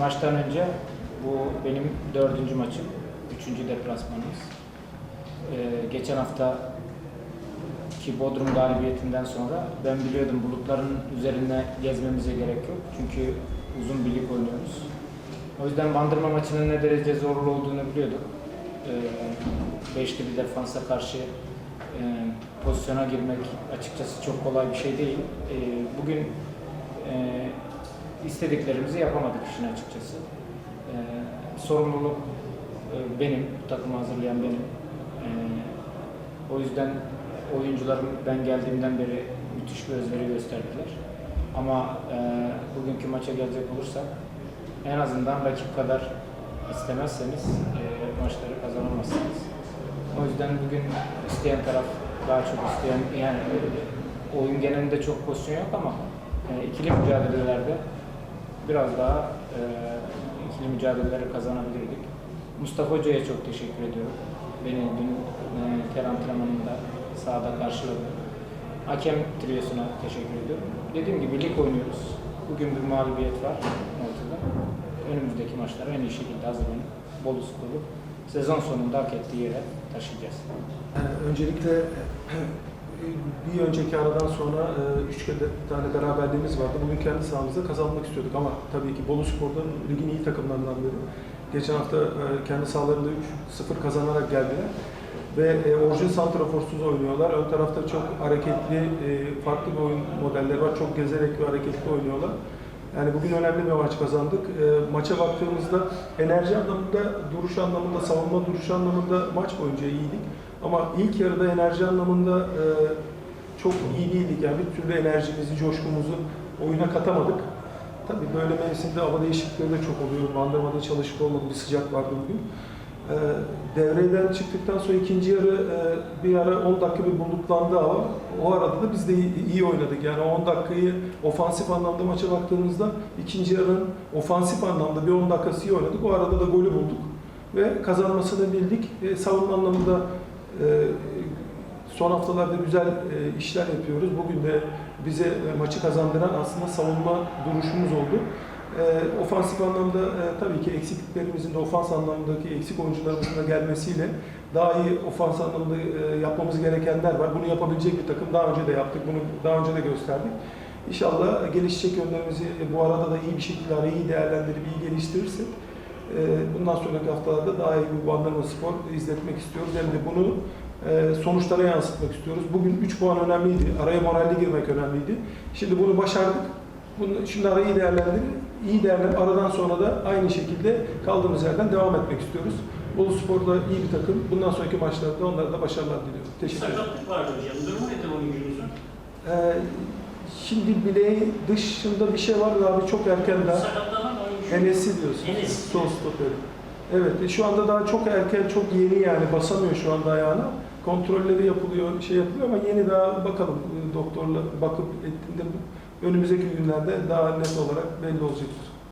maçtan önce bu benim dördüncü maçım. Üçüncü deplasmanımız. Ee, geçen hafta ki Bodrum galibiyetinden sonra ben biliyordum bulutların üzerine gezmemize gerek yok. Çünkü uzun bir lig oynuyoruz. O yüzden Bandırma maçının ne derece zorlu olduğunu biliyordum. Ee, beşli bir defansa karşı e, pozisyona girmek açıkçası çok kolay bir şey değil. Ee, bugün e, istediklerimizi yapamadık işin açıkçası. Ee, sorumluluk e, benim, takımı hazırlayan benim. Ee, o yüzden oyuncularım ben geldiğimden beri müthiş bir özveri gösterdiler. Ama e, bugünkü maça gelecek olursak en azından rakip kadar istemezseniz e, maçları kazanamazsınız. O yüzden bugün isteyen taraf daha çok isteyen yani e, oyun genelinde çok pozisyon yok ama e, ikili mücadelelerde biraz daha e, ikili mücadeleleri kazanabilirdik. Mustafa Hoca'ya çok teşekkür ediyorum. Beni dün e, ter antrenmanında sahada karşıladı. Hakem triyosuna teşekkür ediyorum. Dediğim gibi lig oynuyoruz. Bugün bir mağlubiyet var ortada. Önümüzdeki maçlara en iyi şekilde hazırlanıp Bolu Spor'u sezon sonunda hak ettiği yere taşıyacağız. Yani öncelikle bir önceki aradan sonra e, üç tane beraberliğimiz vardı. Bugün kendi sahamızda kazanmak istiyorduk ama tabii ki Bolu Spor'da ligin iyi takımlarından biri. Geçen hafta e, kendi sahalarında 3-0 kazanarak geldiler. Ve e, orijin santraforsuz oynuyorlar. Ön tarafta çok hareketli, farklı bir oyun modelleri var. Çok gezerek ve hareketli oynuyorlar. Yani bugün önemli bir maç kazandık. E, maça baktığımızda enerji anlamında, duruş anlamında, savunma duruş anlamında maç boyunca iyiydik. Ama ilk yarıda enerji anlamında e, çok iyi değildik. Yani bir türlü enerjimizi, coşkumuzu oyuna katamadık. Tabii böyle mevsimde hava değişiklikleri de çok oluyor. Bandırmada çalışık olmadı, bir sıcak vardı bugün. E, devreden çıktıktan sonra ikinci yarı e, bir ara 10 dakika bir bulutlandı hava. O arada da biz de iyi, iyi oynadık. Yani 10 dakikayı ofansif anlamda maça baktığımızda ikinci yarının ofansif anlamda bir 10 dakikası iyi oynadık. O arada da golü bulduk ve kazanmasını bildik. E, savunma anlamında son haftalarda güzel e, işler yapıyoruz. Bugün de bize e, maçı kazandıran aslında savunma duruşumuz oldu. E, ofansif anlamda e, tabii ki eksikliklerimizin de ofans anlamındaki eksik oyuncularımızın da gelmesiyle daha iyi ofans anlamında yapmamız gerekenler var. Bunu yapabilecek bir takım daha önce de yaptık. Bunu daha önce de gösterdik. İnşallah gelişecek yönlerimizi bu arada da iyi bir şekilde iyi değerlendirip iyi geliştirirsek bundan sonraki haftalarda daha iyi bir Bandırma Spor izletmek istiyoruz. Hem de bunu e, sonuçlara yansıtmak istiyoruz. Bugün 3 puan önemliydi. Araya moralli girmek önemliydi. Şimdi bunu başardık. Bunu, şimdi arayı iyi değerlendirip, iyi değerlendirip aradan sonra da aynı şekilde kaldığımız yerden devam etmek istiyoruz. Bolu Spor da iyi bir takım. Bundan sonraki maçlarda onlara da başarılar diliyorum. Teşekkür ederim. Sakatlık vardı hocam. Durumu nedir oyuncunuzun? Ee, şimdi bileği dışında bir şey var abi çok erken daha. Oyuncu. Enes'i diyorsun. Enes. Sol stoperi. Evet, e, şu anda daha çok erken, çok yeni yani basamıyor şu anda ayağına. Kontrolleri yapılıyor, şey yapılıyor ama yeni daha bakalım e, doktorla bakıp ettiğinde önümüzdeki günlerde daha net olarak belli olacaktır.